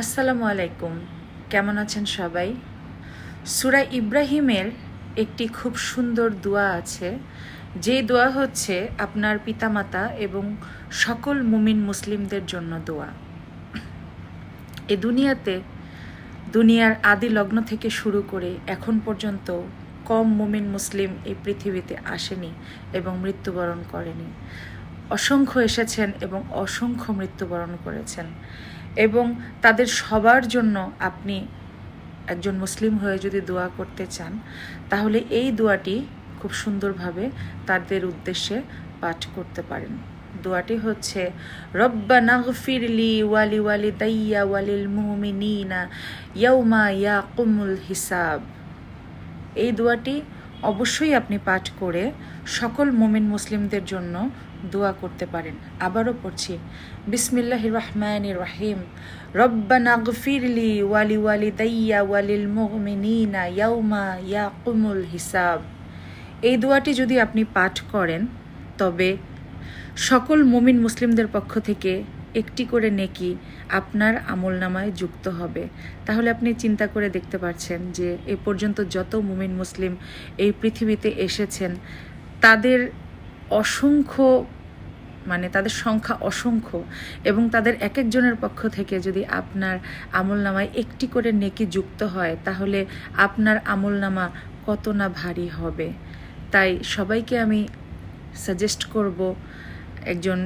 আসসালামু আলাইকুম। কেমন আছেন সবাই? সুরা ইব্রাহিমের একটি খুব সুন্দর দোয়া আছে। যে দোয়া হচ্ছে আপনার পিতামাতা এবং সকল মুমিন মুসলিমদের জন্য দোয়া। এ দুনিয়াতে দুনিয়ার আদি লগ্ন থেকে শুরু করে এখন পর্যন্ত কম মুমিন মুসলিম এই পৃথিবীতে আসেনি এবং মৃত্যুবরণ করেনি। অসংখ্য এসেছেন এবং অসংখ্য মৃত্যুবরণ করেছেন। এবং তাদের সবার জন্য আপনি একজন মুসলিম হয়ে যদি দোয়া করতে চান, তাহলে এই দোয়াটি খুব সুন্দরভাবে তাদের উদ্দেশ্যে পাঠ করতে পারেন। দোয়াটি হচ্ছে, রব্বানা গফিরলি ওয়ালি ওয়ালি দাইয়া ওয়ালিল মুমিনিনা ইয়াউমা ইয়াকুমুল হিসাব। এই দোয়াটি অবশ্যই আপনি পাঠ করে সকল মুমিন মুসলিমদের জন্য দোয়া করতে পারেন। আবারও পড়ছি বিসমিল্লাহ রহমান রহিম। রব্বানা ওয়ালি ওয়ালি দাইয়া ওয়ালিল মুমিনিনা ইয়াউমা ইয়াকুমুল হিসাব। এই দোয়াটি যদি আপনি পাঠ করেন, তবে সকল মুমিন মুসলিমদের পক্ষ থেকে একটি করে নেকি আপনার আমল নামায় যুক্ত হবে। তাহলে আপনি চিন্তা করে দেখতে পাচ্ছেন যে এ পর্যন্ত যত মুমিন মুসলিম এই পৃথিবীতে এসেছেন, তাদের অসংখ্য মানে তাদের সংখ্যা অসংখ্য এবং তাদের এক একজনের পক্ষ থেকে যদি আপনার আমল নামায় একটি করে নেকি যুক্ত হয়, তাহলে আপনার আমল নামা কত না ভারী হবে। তাই সবাইকে আমি সাজেস্ট করব একজন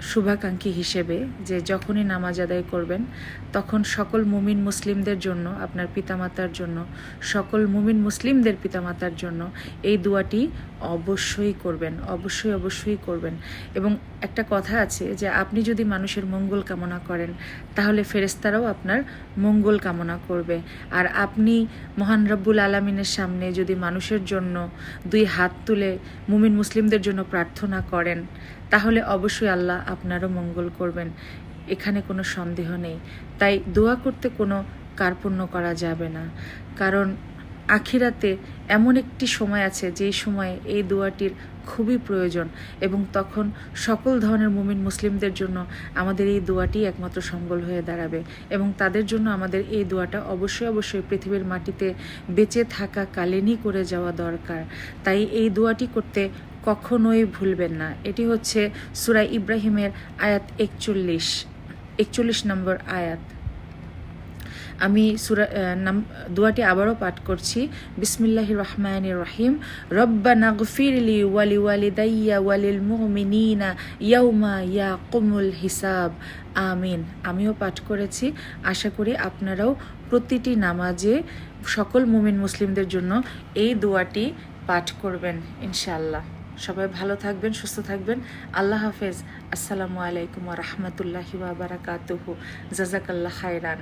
শুভাকাঙ্ক্ষী হিসেবে যে যখনই নামাজ আদায় করবেন, তখন সকল মুমিন মুসলিমদের জন্য, আপনার পিতামাতার জন্য, সকল মুমিন মুসলিমদের পিতামাতার জন্য এই দোয়াটি অবশ্যই করবেন, অবশ্যই অবশ্যই করবেন। এবং একটা কথা আছে যে, আপনি যদি মানুষের মঙ্গল কামনা করেন, তাহলে ফেরেস্তারাও আপনার মঙ্গল কামনা করবে। আর আপনি মহান রব্বুল আলমিনের সামনে যদি মানুষের জন্য দুই হাত তুলে মুমিন মুসলিমদের জন্য প্রার্থনা করেন, তাহলে অবশ্যই আল্লাহ আপনারও মঙ্গল করবেন। এখানে কোনো সন্দেহ নেই। তাই দোয়া করতে কোনো কার্পণ্য করা যাবে না। কারণ আখিরাতে এমন একটি সময় আছে যেই সময়ে এই দোয়াটির খুবই প্রয়োজন এবং তখন সকল ধরনের মুমিন মুসলিমদের জন্য আমাদের এই দোয়াটি একমাত্র সম্বল হয়ে দাঁড়াবে এবং তাদের জন্য আমাদের এই দোয়াটা অবশ্যই অবশ্যই পৃথিবীর মাটিতে বেঁচে থাকা কালীনই করে যাওয়া দরকার। তাই এই দোয়াটি করতে কখনোই ভুলবেন না। এটি হচ্ছে সুরা ইব্রাহিমের আয়াত একচল্লিশ একচল্লিশ নম্বর আয়াত। আমি সুরা নাম দোয়াটি আবারও পাঠ করছি। বিসমিল্লাহ রহমান রহিম। রব্বা নাগফিরলি ওয়ালি ওয়ালি দাইয়া ওয়ালিল মুমিনিনা ইয়াউমা ইয়া কুমুল হিসাব। আমিন। আমিও পাঠ করেছি। আশা করি আপনারাও প্রতিটি নামাজে সকল মুমিন মুসলিমদের জন্য এই দোয়াটি পাঠ করবেন ইনশাল্লাহ সবাই ভালো থাকবেন, সুস্থ থাকবেন। আল্লাহ হাফেজ। আসসালামু আলাইকুম রহমতুল্লাহি বারাকাতুহু। জাজাকাল্লাহ খায়রান।